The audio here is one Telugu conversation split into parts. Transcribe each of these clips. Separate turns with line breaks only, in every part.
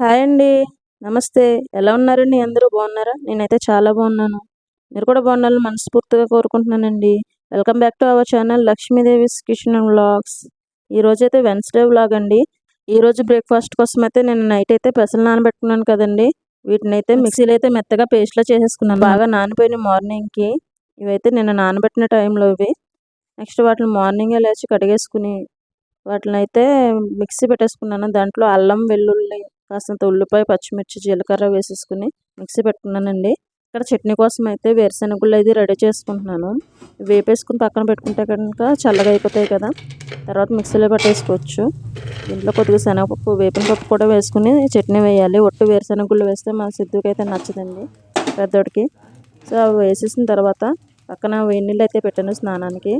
హాయ్ అండి. నమస్తే. ఎలా ఉన్నారండి? అందరూ బాగున్నారా? నేనైతే చాలా బాగున్నాను. మీరు కూడా బాగున్నారని మనస్ఫూర్తిగా కోరుకుంటున్నానండి. Welcome back to our channel Lakshmidevi's kitchen and vlogs. ఈ రోజు అయితే వెన్స్డే వ్లాగ్ అండి. ఈ రోజు బ్రేక్ఫాస్ట్ కోసం అయితే నేను నైట్ అయితే పెసలు నానబెట్టుకున్నాను కదండి. వీటిని అయితే మిక్సీలో అయితే మెత్తగా పేస్ట్లో చేసేసుకున్నాను. బాగా నానిపోయిన మార్నింగ్కి ఇవైతే నేను నానబెట్టిన టైంలో ఇవి. నెక్స్ట్ వాటిని మార్నింగే లేచి కడిగేసుకుని వాటిని అయితే మిక్సీ పెట్టేసుకున్నాను. దాంట్లో అల్లం వెల్లుల్లి కాస్తంత ఉల్లిపాయ పచ్చిమిర్చి జీలకర్ర వేసేసుకుని మిక్సీ పెట్టుకున్నానండి. ఇక్కడ చట్నీ కోసం అయితే వేరుశనగుళ్ళు అయితే రెడీ చేసుకుంటున్నాను. వేపేసుకుని పక్కన పెట్టుకుంటే కనుక చల్లగా అయిపోతాయి కదా. తర్వాత మిక్సీలో పట్టేసుకోవచ్చు. దీంట్లో కొద్దిగా శనగపప్పు వేపిన పప్పు కూడా వేసుకుని చట్నీ వేయాలి. ఒట్టు వేరుశనగుళ్ళు వేస్తే మా సిద్ధుకి అయితే నచ్చదండి పెద్దోడికి. సో అవి వేసేసిన తర్వాత పక్కన వేడి నీళ్ళు అయితే పెట్టాను స్నానానికి.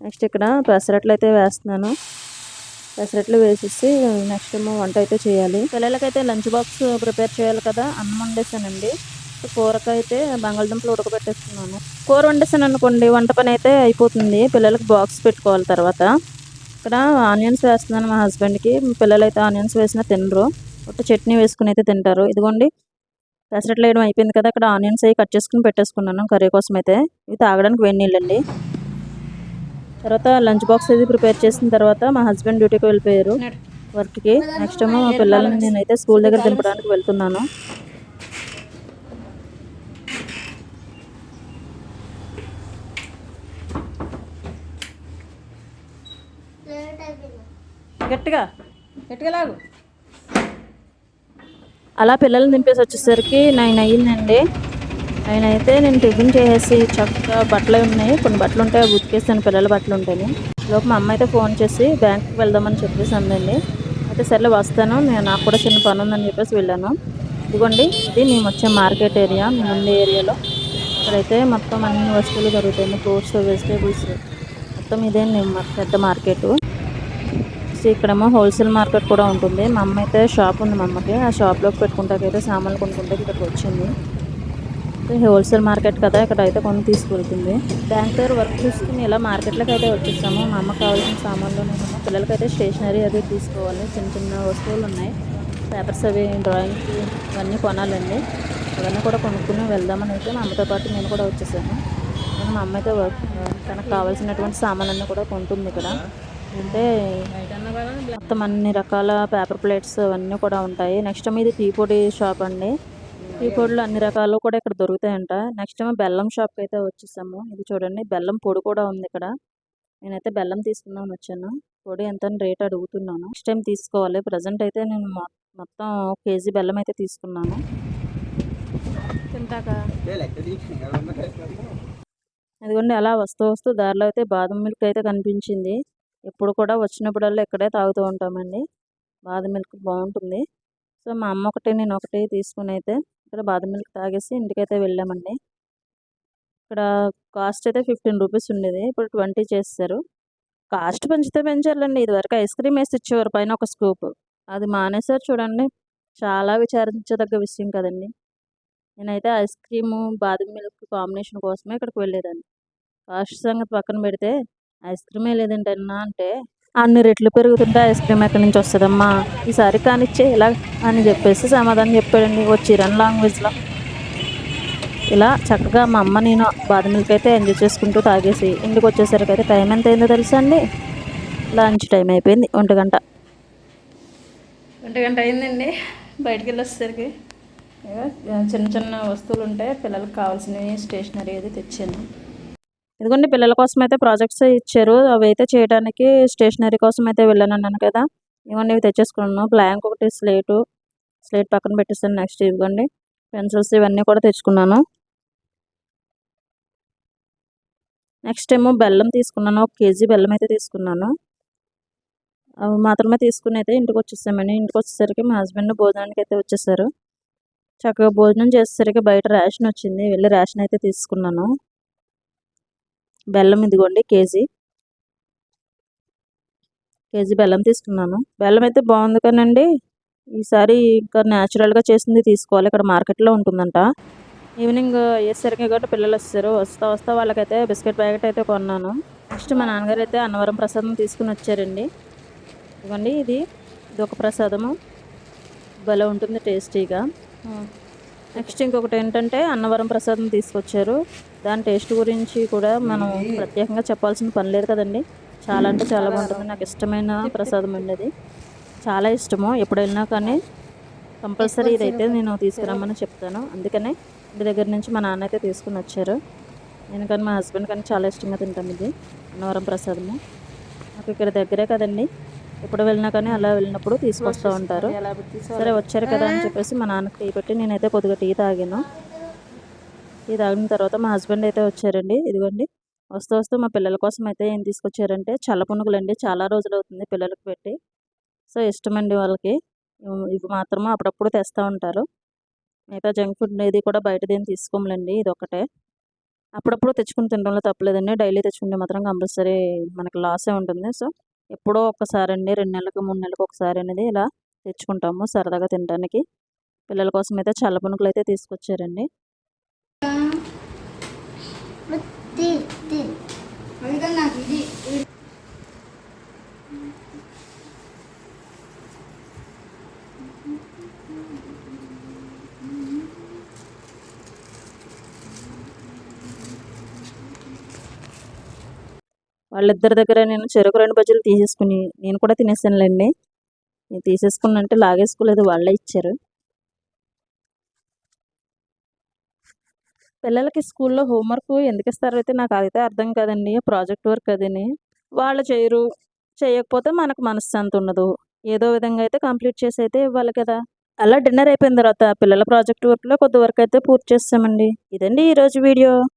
నెక్స్ట్ ఇక్కడ పెసరట్లు అయితే వేస్తున్నాను. పెసరట్లు వేసేసి నెక్స్ట్ ఏమో వంట అయితే చేయాలి. పిల్లలకైతే లంచ్ బాక్స్ ప్రిపేర్ చేయాలి కదా అన్నం వండేసానండి. కూరకైతే బంగాళదుంపలు ఉడకబెట్టేస్తున్నాను. కూర వండేసాను అనుకోండి వంట పని అయితే అయిపోతుంది. పిల్లలకి బాక్స్ పెట్టుకోవాలి తర్వాత. ఇక్కడ ఆనియన్స్ వేస్తున్నాను మా హస్బెండ్కి. పిల్లలైతే ఆనియన్స్ వేసినా తినరు. ఒట్టు చట్నీ వేసుకుని అయితే తింటారు. ఇదిగోండి పెసరట్లు వేయడం అయిపోయింది కదా ఇక్కడ ఆనియన్స్ అవి కట్ చేసుకుని పెట్టేసుకున్నాను కర్రీ కోసం అయితే. ఇవి తాగడానికి వేడి నీళ్ళండి. తర్వాత లంచ్ బాక్స్ అది ప్రిపేర్ చేసిన తర్వాత మా హస్బెండ్ డ్యూటీకి వెళ్ళిపోయారు. వర్క్కి. నెక్స్ట్ ఏమో మా పిల్లల్ని నేనైతే స్కూల్ దగ్గర దింపడానికి వెళ్తున్నాను. గట్టిగా. గట్టిగా లాగు. అలా పిల్లల్ని దింపేసి వచ్చేసరికి నైన్ అయ్యిందండి. ఆయన అయితే నేను టిఫిన్ చేసేసి చక్కగా బట్టలు ఉన్నాయి. కొన్ని బట్టలు ఉంటాయి ఉతికేసాను పిల్లల బట్టలు ఉంటాయి. లోపు మా అమ్మ అయితే ఫోన్ చేసి బ్యాంక్కి వెళ్దామని చెప్పేసి అందండి. అయితే సర్లే వస్తాను. నేను నాకు కూడా చిన్న పని ఉందని చెప్పేసి వెళ్ళాను. ఇదిగోండి ఇది మేము వచ్చే మార్కెట్ ఏరియా మేము ఉండే ఏరియాలో. ఇక్కడైతే మొత్తం అన్ని వస్తువులు దొరుకుతాయి. Fruits vegetables. మొత్తం ఇదే పెద్ద మార్కెట్. ఇక్కడేమో హోల్సేల్ మార్కెట్ కూడా ఉంటుంది. మా అమ్మ అయితే షాప్ ఉంది మా అమ్మకి. ఆ షాప్లోకి పెట్టుకుంటాకైతే సామాన్లు కొనుక్కుంటే ఇక్కడికి వచ్చింది. హోల్సేల్ మార్కెట్ కదా ఇక్కడ అయితే కొన్ని తీసుకువెళ్తుంది బ్యాంక్ దగ్గర వర్క్ చూసుకుని ఇలా మార్కెట్లోకి అయితే వచ్చేసాము. మా అమ్మకి కావాల్సిన సామాన్లు నేను పిల్లలకి అయితే స్టేషనరీ అది తీసుకోవాలి. చిన్న చిన్న వస్తువులు ఉన్నాయి. పేపర్స్ అవి డ్రాయింగ్కి ఇవన్నీ కొనాలండి. అవన్నీ కూడా కొనుక్కుని వెళ్దామని అయితే మా అమ్మతో పాటు నేను కూడా వచ్చేసాను. నేను మా అమ్మ అయితే తనకు కావాల్సినటువంటి సామాన్లన్నీ కూడా కొంటుంది ఇక్కడ. అంటే మొత్తం అన్ని రకాల పేపర్ ప్లేట్స్ అవన్నీ కూడా ఉంటాయి. నెక్స్ట్ ఇది టీ పొడి షాప్ అండి. టీ పొడులు అన్ని రకాలు కూడా ఇక్కడ దొరుకుతాయంట. నెక్స్ట్ ఏమో బెల్లం షాప్కి అయితే వచ్చేసాము. ఇది చూడండి బెల్లం పొడి కూడా ఉంది ఇక్కడ. నేనైతే బెల్లం తీసుకుందామని వచ్చాను. పొడి ఎంత రేట్ అడుగుతున్నాను. నెక్స్ట్ టైం తీసుకోవాలి. ప్రజెంట్ అయితే నేను మొత్తం కేజీ బెల్లం అయితే తీసుకున్నాను. తింటాక. అదిగోండి అలా వస్తూ వస్తూ దారిలో అయితే బాదం మిల్క్ అయితే కనిపించింది. ఎప్పుడు కూడా వచ్చినప్పుడల్లా ఇక్కడే తాగుతూ ఉంటామండి. బాదం మిల్క్ బాగుంటుంది. సో మా అమ్మ ఒకటి నేను ఒకటి తీసుకుని అయితే ఇక్కడ బాదం మిల్క్ తాగేసి ఇంటికైతే వెళ్ళామండి. ఇక్కడ కాస్ట్ అయితే ఫిఫ్టీన్ రూపీస్ ఉండేది. ఇప్పుడు ట్వంటీ చేస్తారు. కాస్ట్ పెంచితే పెంచాలండి. ఇదివరకు ఐస్ క్రీమ్ వేసి ఇచ్చేవారు పైన ఒక స్కూప్. అది మానేసారు చూడండి. చాలా విచారించదగ్గ విషయం కదండి. నేనైతే ఐస్ క్రీము బాదం మిల్క్ కాంబినేషన్ కోసమే ఇక్కడికి వెళ్ళేదాన్ని. కాస్ట్ సంగతి పక్కన పెడితే ఐస్ క్రీమే లేదంటన్నా అంటే అన్ని రెట్లు పెరుగుతుంటే ఐస్ క్రీమ్ ఎక్కడి నుంచి వస్తుందమ్మా? ఈసారి కానిచ్చే ఇలా అని చెప్పేసి సమాధానం చెప్పాడండి వచ్చిరన్ లాంగ్వేజ్లో ఇలా చక్కగా మా అమ్మ నేను బాదం మిల్క్ అయితే ఎంజాయ్ చేసుకుంటూ తాగేసి ఇంటికి వచ్చేసరికి అయితే టైం ఎంత అయిందో తెలుసా అండి? లంచ్ టైం అయిపోయింది ఒంటి గంట. ఒంటి గంట అయిందండి. బయటికి వెళ్ళేసరికి చిన్న చిన్న వస్తువులు ఉంటాయి పిల్లలకు కావాల్సినవి స్టేషనరీ అది తెచ్చాను. ఇదిగోండి పిల్లల కోసం అయితే ప్రాజెక్ట్స్ ఇచ్చారు. అవి అయితే చేయడానికి స్టేషనరీ కోసం అయితే వెళ్ళాను అన్నాను కదా. ఇవన్నీ ఇవి తెచ్చేసుకున్నాను. బ్లాంక్ ఒకటి స్లేటు. స్లేట్ పక్కన పెట్టేస్తాను నెక్స్ట్ ఇవ్వండి పెన్సిల్స్ ఇవన్నీ కూడా తెచ్చుకున్నాను. నెక్స్ట్ ఏమో బెల్లం తీసుకున్నాను. ఒక కేజీ బెల్లం అయితే తీసుకున్నాను. అవి మాత్రమే తీసుకుని అయితే ఇంటికి వచ్చేసామండి. ఇంటికి వచ్చేసరికి మా హస్బెండ్ భోజనానికి అయితే వచ్చేసారు. చక్కగా భోజనం చేసేసరికి బయట రేషన్ వచ్చింది. వెళ్ళి రేషన్ అయితే తీసుకున్నాను. బెల్లం ఇదిగోండి కేజీ. కేజీ బెల్లం తీసుకున్నాను. బెల్లం అయితే బాగుంది కానండి. ఈసారి ఇంకా న్యాచురల్గా చేసింది తీసుకోవాలి. ఇక్కడ మార్కెట్లో ఉంటుందంట. ఈవినింగ్ అయ్యేసరికి కాబట్టి పిల్లలు వస్తారు. వస్తా వస్తా వాళ్ళకైతే బిస్కెట్ ప్యాకెట్ అయితే కొన్నాను. నెక్స్ట్ మా నాన్నగారు అయితే అన్నవరం ప్రసాదం తీసుకుని వచ్చారండి. ఇవ్వండి ఇది. ఇది ఒక ప్రసాదము. భలే ఉంటుంది టేస్టీగా. నెక్స్ట్ ఇంకొకటి ఏంటంటే అన్నవరం ప్రసాదం తీసుకొచ్చారు. దాని టేస్ట్ గురించి కూడా మనం ప్రత్యేకంగా చెప్పాల్సిన పని లేదు కదండి. చాలా అంటే చాలా బాగుంటుంది. నాకు ఇష్టమైన ప్రసాదం అండి అది. చాలా ఇష్టము. ఎప్పుడు వెళ్ళినా కానీ కంపల్సరీ ఇదైతే నేను తీసుకురమ్మని చెప్తాను. అందుకనే ఇంటి దగ్గర నుంచి మా నాన్న అయితే తీసుకుని వచ్చారు. నేను కానీ మా హస్బెండ్ కానీ చాలా ఇష్టంగా తింటాం ఇది. అన్నవరం ప్రసాదము. నాకు ఇక్కడ దగ్గరే కదండి. ఎప్పుడు వెళ్ళినా కానీ అలా వెళ్ళినప్పుడు తీసుకొస్తూ ఉంటారు. సరే? వచ్చారు కదా అని చెప్పేసి మా నాన్నకి టీ పెట్టి నేనైతే కొద్దిగా టీ తాగాను. టీ తాగిన తర్వాత మా హస్బెండ్ అయితే వచ్చారండి. ఇదిగోండి వస్తూ వస్తూ మా పిల్లల కోసం అయితే ఏం తీసుకొచ్చారంటే చల్ల పునుగులండి. చాలా రోజులు అవుతుంది పిల్లలకి పెట్టి. సో ఇష్టమండి వాళ్ళకి. ఇవి- మాత్రమే అప్పుడప్పుడు తెస్తూ ఉంటారు. మిగతా జంక్ ఫుడ్ ఇది కూడా బయట దేని తీసుకోములండి. ఇది ఒకటే అప్పుడప్పుడు తెచ్చుకుని తినడంలో తప్పలేదండి. డైలీ తెచ్చుకుంటే మాత్రం కంపల్సరీ మనకి లాసే ఉంటుంది. సో ఎప్పుడో ఒక్కసారి అండి రెండు నెలలకు మూడు నెలలకు ఒకసారి అనేది ఇలా తెచ్చుకుంటాము సరదాగా తినడానికి. పిల్లల కోసం అయితే చల్ల పునుకులు అయితే తీసుకొచ్చారండి.
నాకు ఇది.
వాళ్ళిద్దరి దగ్గర నేను చెరుకు రెండు బజ్జీలు తీసేసుకుని నేను కూడా తినేసానులేండి నేను తీసేసుకున్నంటే లాగేసుకోలేదు వాళ్ళే ఇచ్చారు. పిల్లలకి స్కూల్లో హోంవర్క్ ఎందుకు ఇస్తారో అయితే నాకు అయితే అర్థం కాదండి ప్రాజెక్ట్ వర్క్ అదని. వాళ్ళు చేయరు చేయకపోతే మనకు మనశ్శాంతి ఉండదు. ఏదో విధంగా అయితే కంప్లీట్ చేసి అయితే ఇవ్వాలి కదా. అలా డిన్నర్ అయిపోయిన తర్వాత పిల్లల ప్రాజెక్ట్ వర్క్లో కొద్ది వర్క్ అయితే పూర్తి చేస్తామండి. ఇదండి ఈరోజు వీడియో.